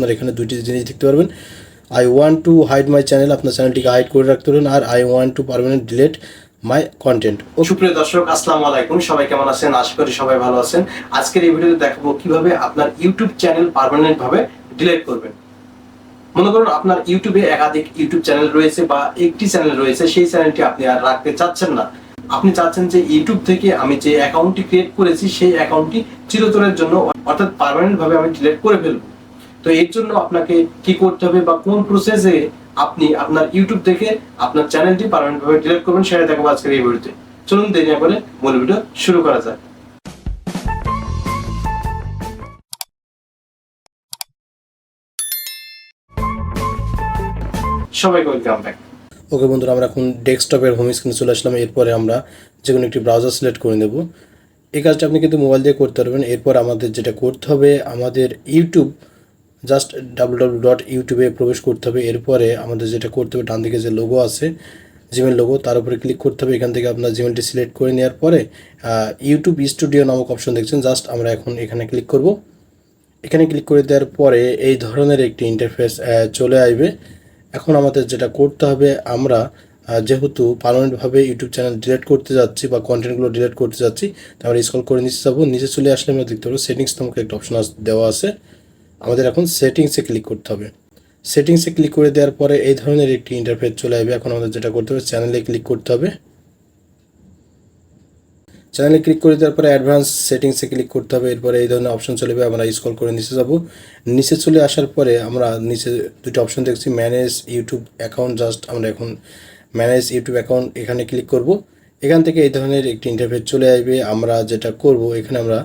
আপনার এখানে দুইটি জিনিস দেখতে পারবেন। I want to hide my channel আপনার চ্যানেলটিকে হাইড করে রাখতে পারেন আর I want to permanent delete my content ও সুপ্রিয় দর্শক, আসসালামু আলাইকুম। সবাই কেমন আছেন? আশা করি সবাই ভালো আছেন। আজকের এই ভিডিওতে দেখাবো কীভাবে আপনার ইউটিউব চ্যানেল পার্মানেন্ট ভাবে ডিলিট করবেন। মনে করুন, আপনার ইউটিউবে একাধিক ইউটিউব চ্যানেল রয়েছে বা একটি চ্যানেল রয়েছে, সেই চ্যানেলটি আপনি আর রাখতে চাচ্ছেন না। আপনি চাচ্ছেন যে ইউটিউব থেকে আমি যে অ্যাকাউন্টটি ক্রিয়েট করেছি, সেই অ্যাকাউন্টটি চিরতরের জন্য অর্থাৎ পার্মানেন্ট ভাবে আমি ডিলেট করে ফেলব। তো এর জন্য আপনাকে কি করতে হবে বা কোন প্রসেসে আপনি আপনার ইউটিউব থেকে আপনার চ্যানেলটি পার্মানেন্ট ভাবে ডিলিট করবেন সেটা দেখাবো আজকের এই ভিডিওতে। চলুন দেরি না করে মূল ভিডিও শুরু করা যাক। সবাইকে ওয়েলকাম ব্যাক ওকে বন্ধুরা, আমরা এখন ডেস্কটপের হোম স্ক্রিনে চলে আসলাম। এরপরে আমরা যে কোনো একটি ব্রাউজার সিলেক্ট করে নেব। এই কাজটা আপনি কিন্তু মোবাইল দিয়ে করতে পারবেন। এরপর আমাদের যেটা করতে হবে, আমাদের YouTube just W W dot ইউটিউবে প্রবেশ করতে হবে। এরপরে আমাদের যেটা করতে হবে ডান দিকে যে লোগো আছে জিমেল লোগো তার উপরে ক্লিক করতে হবে। এখান থেকে আপনার জিমেলটি সিলেক্ট করে নেওয়ার পরে ইউটিউব স্টুডিও নামক অপশন দেখছেন। জাস্ট আমরা এখন এখানে ক্লিক করব। এখানে ক্লিক করে দেওয়ার পরে এই ধরনের একটি ইন্টারফেস চলে আসবে। এখন আমাদের যেটা করতে হবে, আমরা যেহেতু পার্মানেন্টভাবে ইউটিউব চ্যানেল ডিলিট করতে যাচ্ছি বা কন্টেন্টগুলো ডিলিট করতে যাচ্ছি তো আমরা স্ক্রল করে নিচে যাব। নিচে চলে আসলে আমরা দেখতে পাবো সেটিংস নামক একটা অপশন দেওয়া আছে। আমাদের এখন সেটিংসে ক্লিক করতে হবে। সেটিংসে ক্লিক করে দেওয়ার পরে এই ধরনের একটি ইন্টারফেস চলে আসবে। এখন আমাদের যেটা করতে হবে চ্যানেলে ক্লিক করতে হবে। চ্যানেলে ক্লিক করে দেওয়ার পরে অ্যাডভান্স সেটিংসে ক্লিক করতে হবে। এরপরে এই ধরনের অপশন চলে যাবে আমরা স্ক্রল করে নিচে যাব। নিচে চলে আসার পরে আমরা নিচে দুটো অপশন দেখছি ম্যানেজ ইউটিউব অ্যাকাউন্ট জাস্ট আমরা এখন ম্যানেজ ইউটিউব অ্যাকাউন্ট এখানে ক্লিক করব। এখান থেকে এই ধরনের একটি ইন্টারফেস চলে আসবে। আমরা যেটা করব, এখানে আমরা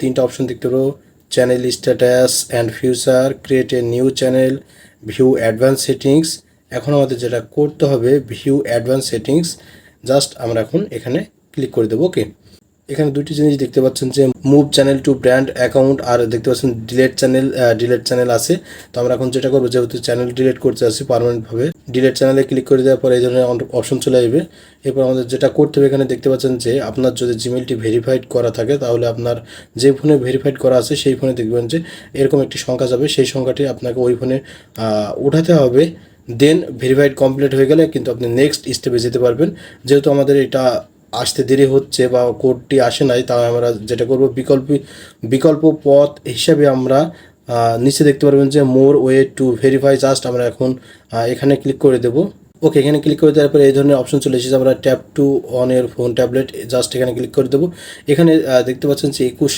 তিনটা অপশন দেখতে পাবো। Channel status and future create a new channel view advanced settings এখন আমাদের যেটা করতে হবে ভিউ অ্যাডভান্স সেটিংস জাস্ট আমরা এখন এখানে ক্লিক করে দেবো ওকে এখানে দুটি জিনিস দেখতে পাচ্ছেন যে move channel to brand account আর দেখতে পাচ্ছেন ডিলেট চ্যানেল ডিলেট চ্যানেল আছে। তো আমরা এখন যেটা করব, যেহেতু চ্যানেল ডিলেট করতে আসছি পারমানেন্টভাবে ডিলেট চ্যানেলে ক্লিক করে দেওয়ার পরে এই ধরনের অপশন চলে আসবে। এরপর আমাদের যেটা করতে হবে এখানে দেখতে পাচ্ছেন যে আপনার যদি জিমেলটি ভেরিফাইড করা থাকে, তাহলে আপনার যে ফোনে ভেরিফাইড করা আছে, সেই ফোনে দেখবেন যে এরকম একটি সংখ্যা যাবে। সেই সংখ্যাটি আপনাকে ওই ফোনে উঠাতে হবে। দেন ভেরিফাইড কমপ্লিট হয়ে গেলে কিন্তু আপনি নেক্সট স্টেপে যেতে পারবেন। যেহেতু আমাদের এটা আসতে দেরি হচ্ছে বা কোডটি আসে নাই তাই আমরা যেটা করব, বিকল্প বিকল্প পথ হিসাবে আমরা নিচে দেখতে পারবেন যে more way to verify just আমরা এখন এখানে ক্লিক করে দেব। ওকে, এখানে ক্লিক করে দেওয়ার পরে এই ধরনের অপশন চলে এসেছে, আমরা ট্যাপ টু অন এর ফোন ট্যাবলেট জাস্ট এখানে ক্লিক করে দেবো। এখানে দেখতে পাচ্ছেন যে একুশ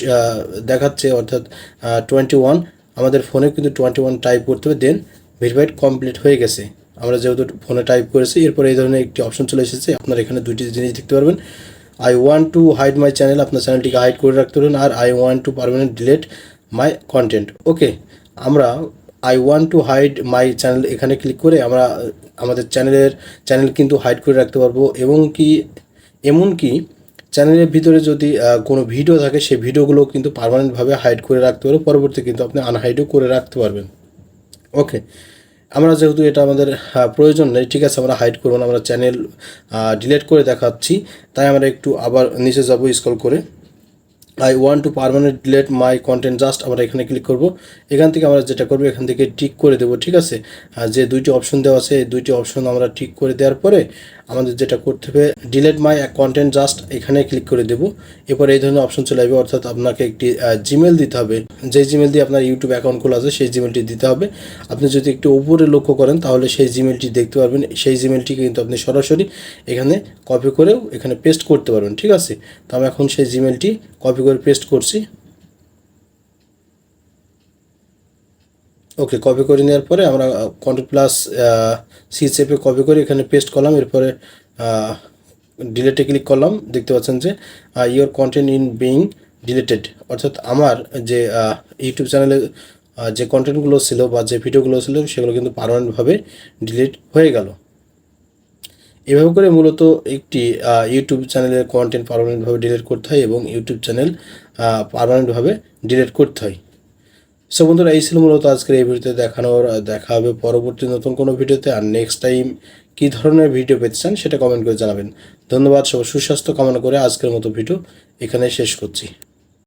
দেখাচ্ছে অর্থাৎ টোয়েন্টি ওয়ান আমাদের ফোনে কিন্তু টোয়েন্টি ওয়ান টাইপ করতে হবে দেন ভেরিফাইড কমপ্লিট হয়ে গেছে। আমরা যেহেতু ফোনে টাইপ করেছি, এরপরে এই ধরনের একটি অপশন চলে এসেছে। আপনার এখানে দুইটি জিনিস দেখতে পারবেন। I want to hide my channel আপনার চ্যানেলটিকে হাইড করে রাখতে পারেন, আর I want to permanent delete my content okay আমরা I want to hide my channel এখানে ক্লিক করে আমরা, আমাদের চ্যানেলের চ্যানেল কিন্তু হাইড করে রাখতে পারব। এবং কি এমনকি চ্যানেলের ভিতরে যদি কোনো ভিডিও থাকে, সেই ভিডিওগুলো কিন্তু পারমানেন্টভাবে হাইড করে রাখতে পারব পরবর্তী কিন্তু আপনি আনহাইডও করে রাখতে পারবেন। ওকে আমরা যেহেতু এটা আমাদের প্রয়োজন নেই, ঠিক আছে, আমরা হাইড করব না, আমরা চ্যানেল ডিলেট করে দেখাচ্ছি, তাই আমরা একটু আবার নিচে যাব স্কল করে। I want to permanent delete my content just আমরা এখানে ক্লিক করব। এখান থেকে আমরা যেটা করব, এখান থেকে টিক করে দেবো, ঠিক আছে? আর যে দুইটি অপশন দেওয়া আছে, এই দুইটি অপশন আমরা টিক করে দেওয়ার পরে আমাদের যেটা করতে হবে ডিলেট মাই কন্টেন্ট জাস্ট এখানে ক্লিক করে দেবো। এরপর এই ধরনের অপশন চলে আসবে, অর্থাৎ আপনাকে একটি জিমেল দিতে হবে। যে জিমেল দিয়ে আপনার ইউটিউব অ্যাকাউন্ট খোলা আছে, সেই জিমেলটি দিতে হবে। আপনি যদি একটু উপরে লক্ষ্য করেন, তাহলে সেই জিমেলটি দেখতে পারবেন। সেই জিমেলটি কিন্তু আপনি সরাসরি এখানে কপি করেও এখানে পেস্ট করতে পারবেন, ঠিক আছে? তো আমি এখন সেই জিমেলটি কপি করে পেস্ট করছি। ওকে কপি করে নেওয়ার পরে আমরা কন্ট্রোল প্লাস সি চেপে কপি করে এখানে পেস্ট করলাম। এরপরে ডিলেটে ক্লিক করলাম। দেখতে পাচ্ছেন যে your content in being deleted অর্থাৎ আমার যে ইউটিউব চ্যানেলে যে কন্টেন্টগুলো ছিল বা যে ভিডিওগুলো ছিল, সেগুলো কিন্তু পারমানেন্টভাবে ডিলিট হয়ে গেল। এভাবে করে মূলত একটি ইউটিউব চ্যানেলের কন্টেন্ট পারমানেন্টভাবে ডিলেট করতে হয় এবং ইউটিউব চ্যানেল পারমানেন্টভাবে ডিলেট করতে হয়। সো বন্ধুরা, এই ছিল মূলত আজকের এই ভিডিওতে দেখানোর দেখা হবে পরবর্তী নতুন কোনো ভিডিওতে। আর নেক্সট টাইম কী ধরনের ভিডিও পেতে চান সেটা কমেন্ট করে জানাবেন। ধন্যবাদ সব সুস্বাস্থ্য কামনা করে আজকের মতো ভিডিও এখানে শেষ করছি।